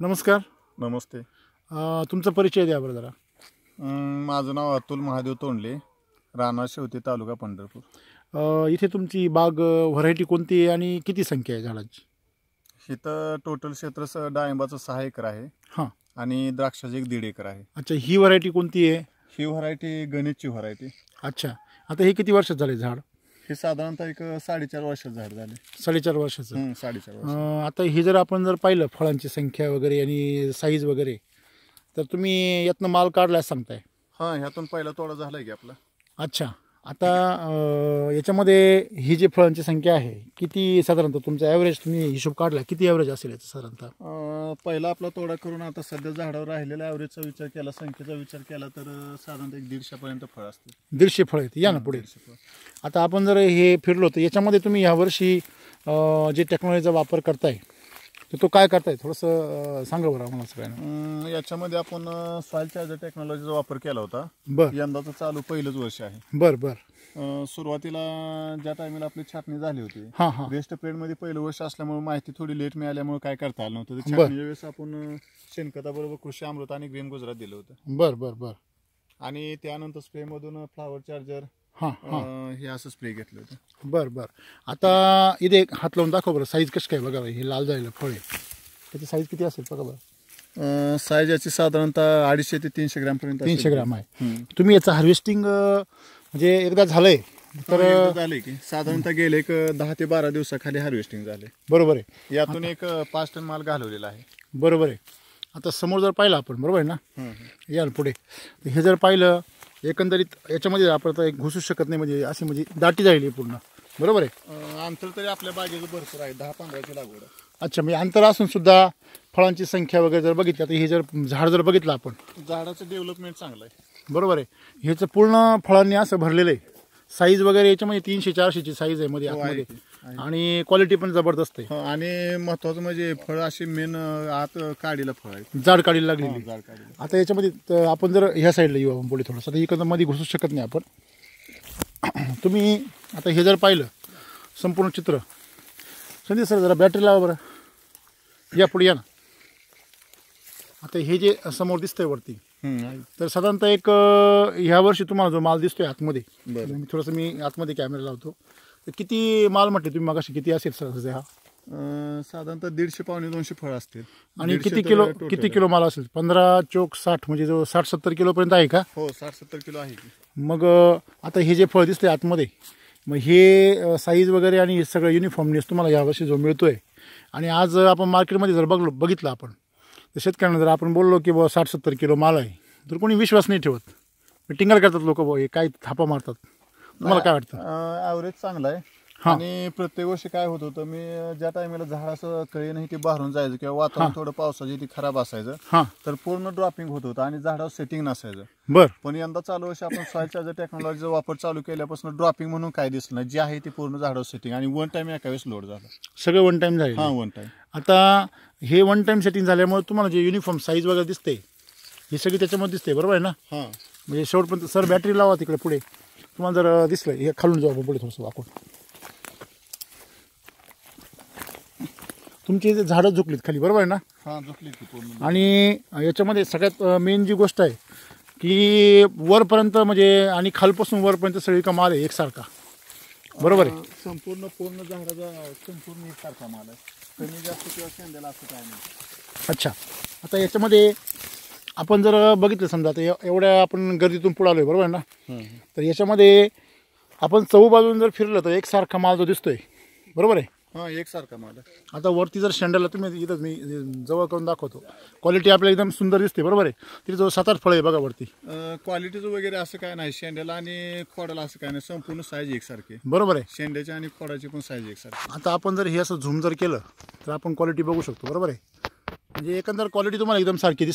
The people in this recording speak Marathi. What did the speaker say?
नमस्कार. नमस्ते. अ, तुमचा परिचय द्या बरं जरा. अं, माझं नाव अतुल महादेव तोंडले राणा शेवती तालुका पंढरपूर. अ, इथे तुमची बाग व्हरायटी कोणती आहे आणि किती संख्या आहे झाडांची? इथं टोटल क्षेत्र स- डाळिंबाचं सहा एकर आहे. हां. आणि द्राक्षाचं एक दीड एकर आहे. अच्छा ही व्हरायटी कोणती आहे? ही व्हरायटी गणेशची व्हरायटी. अच्छा. आता हे किती वर्षात झाले झाड? हे साधारणतः एक साडेचार वर्षात झाड झाले. साडेचार वर्षाचं. हं, साडेचार वर्ष. अ, आता हे जर आपण जर पाहिलं फळांची संख्या वगैरे आणि साईज वगैरे तर तुम्ही यातनं माल काढला सांगताय. हा ह्यातून पहिला तोडा झालाय की आपला. अच्छा. आता अ, याच्यामध्ये ही जी फळांची संख्या आहे किती साधारणतः तुमचा ॲव्हरेज तुम्ही हिशोब काढला किती ॲव्हरेज असेल याचं साधारणतः? अं, पहिला आपला तोडा करून आता सध्या झाडावर राहिलेल्या ॲव्हरेजचा विचार केला संख्येचा विचार केला तर साधारणतः एक दीडशेपर्यंत फळ असते दीडशे फळ आहेत. या ना पुढे. आता आपण जर हे फिरलो तर याच्यामध्ये तुम्ही यावर्षी अं, जे टेक्नॉलॉजीचा वापर करताय तर तो काय करताय? थोडंसं अं, सांगा बरं आम्हाला सगळ्यांना. अं, याच्यामध्ये आपण सॉइल चार्जर टेक्नॉलॉजीचा वापर केला होता. बर. यंदाचं चालू पहिलंच वर्ष आहे. बर बर. अं, सुरुवातीला ज्या टायमिंगला आपली छाटणी झाली होती हां हां. वेस्ट प्रेडमध्ये पहिलं वर्ष असल्यामुळे माहिती थोडी लेट मिळाल्यामुळे काय करता आलं नव्हतं. तर बरं. छाटणीच्या वेळेस आपण अं, शेणखताबरोबर कृषी अमृत आणि ग्रीन गुजरात दिलं होतं. बर बर बर. आणि त्यानंतर स्प्रे मधून फ्लावर चार्जर हां हां. हे असं स्प्रे घेतलं होतं. बर बर. आता इथे एक हात लावून दाखव बरं साईज कशी काय बघा हे लाल झालेलं फळ आहे. त्याची साईज किती असेल बघा बरं? साईज याची साधारणतः अडीचशे ते तीनशे ग्रॅम पर्यंत तीनशे ग्राम आहे. तुम्ही याचं हार्वेस्टिंग म्हणजे एकदा झालंय तर झाले की. साधारणतः गेले एक दहा ते बारा दिवसाखाली हार्वेस्टिंग झाले बरोबर आहे. यातून एक पाच टन माल घालवलेला आहे. बरोबर आहे. आता समोर जर पाहिलं आपण बरोबर आहे ना? हम्म, हम्म. या ना पुढे हे जर पाहिलं एकंदरीत याच्यामध्ये आपण एक घुसू शकत नाही म्हणजे अशी म्हणजे दाटी जाईल पूर्ण. बरोबर आहे? अंतर तरी आपल्या बागेचं भरपूर आहे दहा पंधराची लागवड. अच्छा म्हणजे अंतर असून सुद्धा फळांची संख्या वगैरे जर बघितली आता हे जर झाड जर बघितलं आपण. झाडाचं डेव्हलपमेंट चांगलं आहे. बरोबर आहे. ह्याचं पूर्ण फळांनी असं भरलेलं आहे. साईज वगैरे याच्यामध्ये तीनशे चारशेची साईज आहे मध्ये हो, आतमध्ये. आणि क्वालिटी पण जबरदस्त आहे. हो, आणि महत्वाचं म्हणजे फळ अशी मेन आत काडीला फळ आहे जाड काढीला लागलेली. काडीला आता याच्यामध्ये आपण जर ह्या साईडला येऊ आपण पुढे थोडंसं. आता इकडं मध्ये घुसू शकत नाही आपण. तुम्ही आता हे जर पाहिलं संपूर्ण चित्र. संदीप सर जरा बॅटरी लावा बरं. या पुढे या ना. आता हे जे समोर दिसतंय वरती. तर साधारणतः एक ह्या वर्षी तुम्हाला जो माल दिसतोय आतमध्ये बरं. मी थोडंसं मी आतमध्ये कॅमेरा लावतो. तर किती माल म्हटले तुम्ही मगाशी? किती असेल सर हा? साधारणतः दीडशे पावणे दोनशे फळ असतील. आणि किती किलो किती. किलो माल असेल? पंधरा चोक साठ म्हणजे जो साठ सत्तर किलोपर्यंत आहे का? हो साठ सत्तर किलो आहे. मग आता हे जे फळ दिसते आतमध्ये मग हे साईज वगैरे आणि हे सगळं युनिफॉर्मनेस तुम्हाला यावर्षी जो मिळतोय. आणि आज आपण मार्केटमध्ये जर बघलो बघितलं आपण तर शेतकऱ्यांना जर आपण बोललो की बुवा साठ सत्तर किलो माल आहे तर कोणी विश्वास नाही ठेवत. टिंगल करतात लोक बुवा हे काय थापा मारतात? तुम्हाला काय वाटतं? ॲव्हरेज चांगला आहे. हा. आणि प्रत्येक वर्षी काय होत होतं मी ज्या टायमिंगला झाड असं कळे नाही ते बाहेरून जायचं किंवा वातावरण थोडं पावसाची ती खराब असायचं हां. तर पूर्ण ड्रॉपिंग होत होतं आणि झाडावर सेटिंग नसायचं. बर. पण यंदा चालू वर्षी आपण सॉइल चार्जर टेक्नॉलॉजीचा वापर चालू केल्यापासून ड्रॉपिंग म्हणून काय दिसलं नाही जे आहे ते पूर्ण झाडावर सेटिंग आणि वन टाइम एका वेळेस लोड झालं. सगळं वन टाईम झाले हा वन टाइम आता हे वन टाईम सेटिंग झाल्यामुळे तुम्हाला जे युनिफॉर्म साईज वगैरे दिसते ही सगळी त्याच्यामध्ये दिसते बरोबर आहे ना? हा. म्हणजे शेवटपर्यंत सर बॅटरी लावा तिकडे पुढे. तुम्हाला जर दिसलं हे खालून जाऊ आपण पुढे थोडंसं वाकून. तुमची इथे झाडं झुकलीत खाली बरोबर आहे ना? हा झोपली ती पूर्ण. आणि याच्यामध्ये सगळ्यात मेन जी गोष्ट आहे की वरपर्यंत म्हणजे आणि खालपासून वरपर्यंत सगळी कमाल आहे एकसारखा. बरोबर आहे? संपूर्ण पूर्ण झाडाचा संपूर्ण एकसारखा माल आहे. कमी जास्त किंवा शेंड्याला असं काय नाही. अच्छा. आता याच्यामध्ये आपण जर बघितलं समजा आता एव- एवढ्या आपण गर्दीतून पुढे आलोय बरोबर आहे ना? तर याच्यामध्ये आपण चहू बाजून जर फिरलं तर एकसारखा माल जो दिसतोय बरोबर आहे? हा एकसारखा माल आहे. आता वरती जर शेंड्याला तुम्ही इथं मी जवळ करून दाखवतो. क्वालिटी आपल्याला एकदम सुंदर दिसते बरोबर आहे? तिथे जवळ सात आठ फळं आहे बघा वरती. क्वालिटीचं वगैरे असं काय नाही शेंड्याला आणि खोडाला असं काय नाही संपूर्ण साईज एकसारखी. आहे. बरोबर आहे. शेंड्याची आणि खोडाची पण साईज एकसारखी. आता आपण जर हे असं झूम जर केलं तर आपण क्वालिटी बघू शकतो बरोबर आहे? म्हणजे एकंदर क्वालिटी तुम्हाला एकदम सारखी दिसते